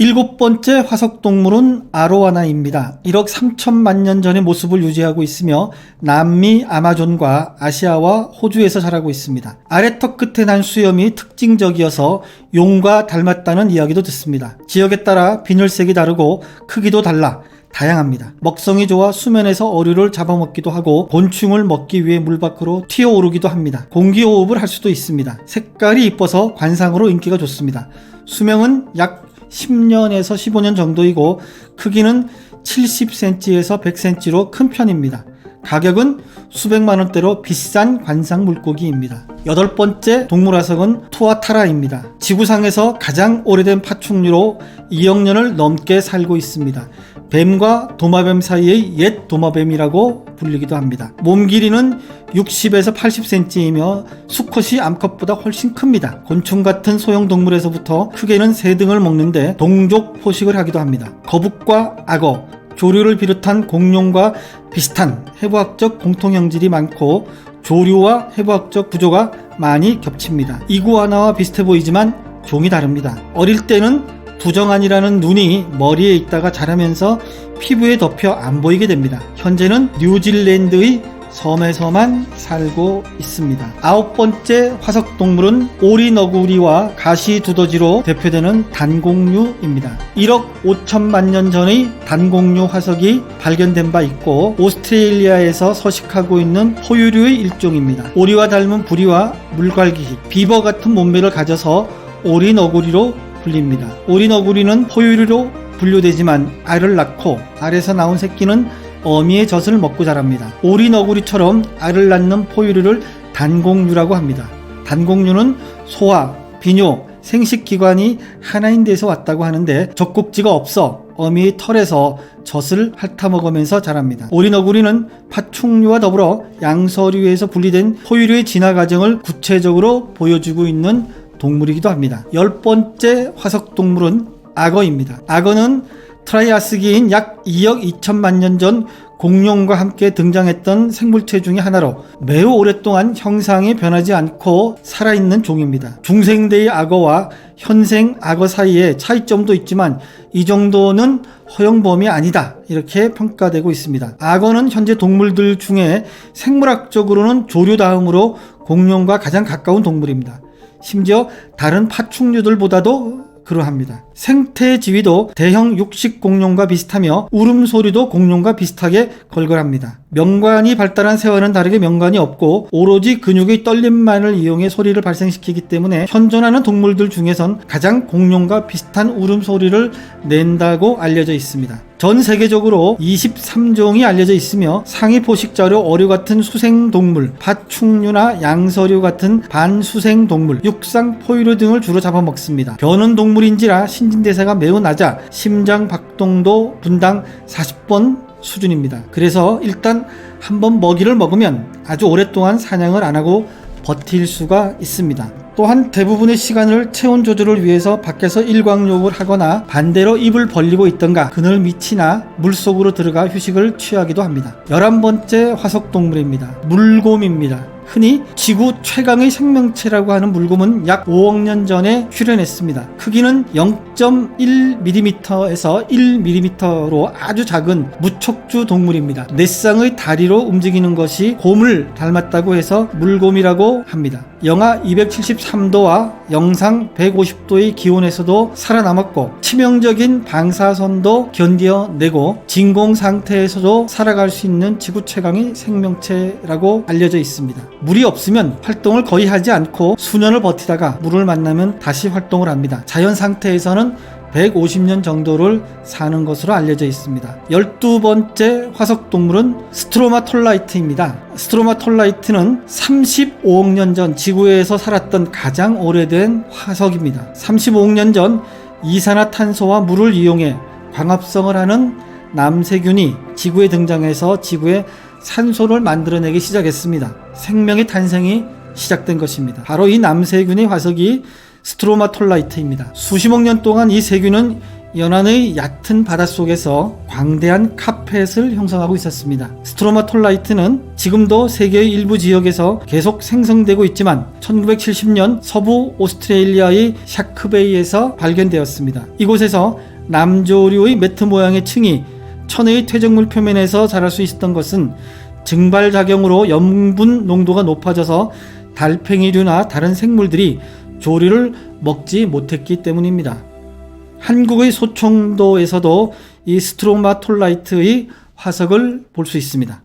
일곱 번째 화석 동물은 아로와나입니다. 1억 3천만 년 전의 모습을 유지하고 있으며 남미 아마존과 아시아와 호주에서 자라고 있습니다. 아래턱 끝에 난 수염이 특징적이어서 용과 닮았다는 이야기도 듣습니다. 지역에 따라 비늘색이 다르고 크기도 달라 다양합니다. 먹성이 좋아 수면에서 어류를 잡아먹기도 하고 곤충을 먹기 위해 물 밖으로 튀어오르기도 합니다. 공기호흡을 할 수도 있습니다. 색깔이 이뻐서 관상으로 인기가 좋습니다. 수명은 약 10년에서 15년 정도이고 크기는 70cm에서 100cm로 큰 편입니다. 가격은 수백만 원대로 비싼 관상 물고기입니다. 여덟 번째 동물화석은 투아타라입니다. 지구상에서 가장 오래된 파충류로 2억 년을 넘게 살고 있습니다. 뱀과 도마뱀 사이의 옛 도마뱀이라고 불리기도 합니다. 몸 길이는 60에서 80cm이며 수컷이 암컷보다 훨씬 큽니다. 곤충 같은 소형 동물에서부터 크게는 새 등을 먹는데 동족 포식을 하기도 합니다. 거북과 악어, 조류를 비롯한 공룡과 비슷한 해부학적 공통 형질이 많고 조류와 해부학적 구조가 많이 겹칩니다. 이구아나와 비슷해 보이지만 종이 다릅니다. 어릴 때는 부정안이라는 눈이 머리에 있다가 자라면서 피부에 덮여 안 보이게 됩니다. 현재는 뉴질랜드의 섬에서만 살고 있습니다. 아홉 번째 화석 동물은 오리너구리와 가시두더지로 대표되는 단공류입니다. 1억 5천만 년 전의 단공류 화석이 발견된 바 있고 오스트레일리아에서 서식하고 있는 포유류의 일종입니다. 오리와 닮은 부리와 물갈기, 비버 같은 몸매를 가져서 오리너구리로 불립니다. 오리너구리는 포유류로 분류되지만 알을 낳고 알에서 나온 새끼는 어미의 젖을 먹고 자랍니다. 오리너구리처럼 알을 낳는 포유류를 단공류라고 합니다. 단공류는 소화, 비뇨, 생식기관이 하나인 데서 왔다고 하는데 젖꼭지가 없어 어미의 털에서 젖을 핥아먹으면서 자랍니다. 오리너구리는 파충류와 더불어 양서류에서 분리된 포유류의 진화 과정을 구체적으로 보여주고 있는 동물이기도 합니다. 열 번째 화석 동물은 악어입니다. 악어는 트라이아스기인 약 2억 2천만 년 전 공룡과 함께 등장했던 생물체 중의 하나로 매우 오랫동안 형상이 변하지 않고 살아있는 종입니다. 중생대의 악어와 현생 악어 사이에 차이점도 있지만 이 정도는 허용범위 아니다 이렇게 평가되고 있습니다. 악어는 현재 동물들 중에 생물학적으로는 조류 다음으로 공룡과 가장 가까운 동물입니다. 심지어 다른 파충류들보다도 그러합니다. 생태 지위도 대형 육식 공룡과 비슷하며 울음소리도 공룡과 비슷하게 걸걸합니다. 명관이 발달한 새와는 다르게 명관이 없고 오로지 근육의 떨림만을 이용해 소리를 발생시키기 때문에 현존하는 동물들 중에선 가장 공룡과 비슷한 울음소리를 낸다고 알려져 있습니다. 전 세계적으로 23종이 알려져 있으며 상위 포식자료 어류 같은 수생동물, 파충류나 양서류 같은 반수생 동물, 육상 포유류 등을 주로 잡아먹습니다. 변온 동물인지라 신진대사가 매우 낮아 심장 박동도 분당 40번 수준입니다. 그래서 일단 한번 먹이를 먹으면 아주 오랫동안 사냥을 안 하고 버틸 수가 있습니다. 또한 대부분의 시간을 체온 조절을 위해서 밖에서 일광욕을 하거나 반대로 입을 벌리고 있던가 그늘 밑이나 물속으로 들어가 휴식을 취하기도 합니다. 11번째 화석동물입니다. 물곰입니다. 흔히 지구 최강의 생명체라고 하는 물곰은 약 5억 년 전에 출현했습니다. 크기는 0.1mm에서 1mm로 아주 작은 무척주 동물입니다. 넷쌍의 다리로 움직이는 것이 곰을 닮았다고 해서 물곰이라고 합니다. 영하 273도와 영상 150도의 기온에서도 살아남았고 치명적인 방사선도 견뎌내고 진공 상태에서도 살아갈 수 있는 지구 최강의 생명체라고 알려져 있습니다. 물이 없으면 활동을 거의 하지 않고 수년을 버티다가 물을 만나면 다시 활동을 합니다. 자연 상태에서는 150년 정도를 사는 것으로 알려져 있습니다. 12번째 화석 동물은 스트로마톨라이트입니다. 스트로마톨라이트는 35억 년 전 지구에서 살았던 가장 오래된 화석입니다. 35억 년 전 이산화탄소와 물을 이용해 광합성을 하는 남세균이 지구에 등장해서 지구에 산소를 만들어내기 시작했습니다. 생명의 탄생이 시작된 것입니다. 바로 이 남세균의 화석이 스트로마톨라이트입니다. 수십억 년 동안 이 세균은 연안의 얕은 바닷속에서 광대한 카펫을 형성하고 있었습니다. 스트로마톨라이트는 지금도 세계의 일부 지역에서 계속 생성되고 있지만 1970년 서부 오스트레일리아의 샤크베이에서 발견되었습니다. 이곳에서 남조류의 매트 모양의 층이 천혜의 퇴적물 표면에서 자랄 수 있었던 것은 증발 작용으로 염분 농도가 높아져서 달팽이류나 다른 생물들이 조류를 먹지 못했기 때문입니다. 한국의 소청도에서도 이 스트로마톨라이트의 화석을 볼 수 있습니다.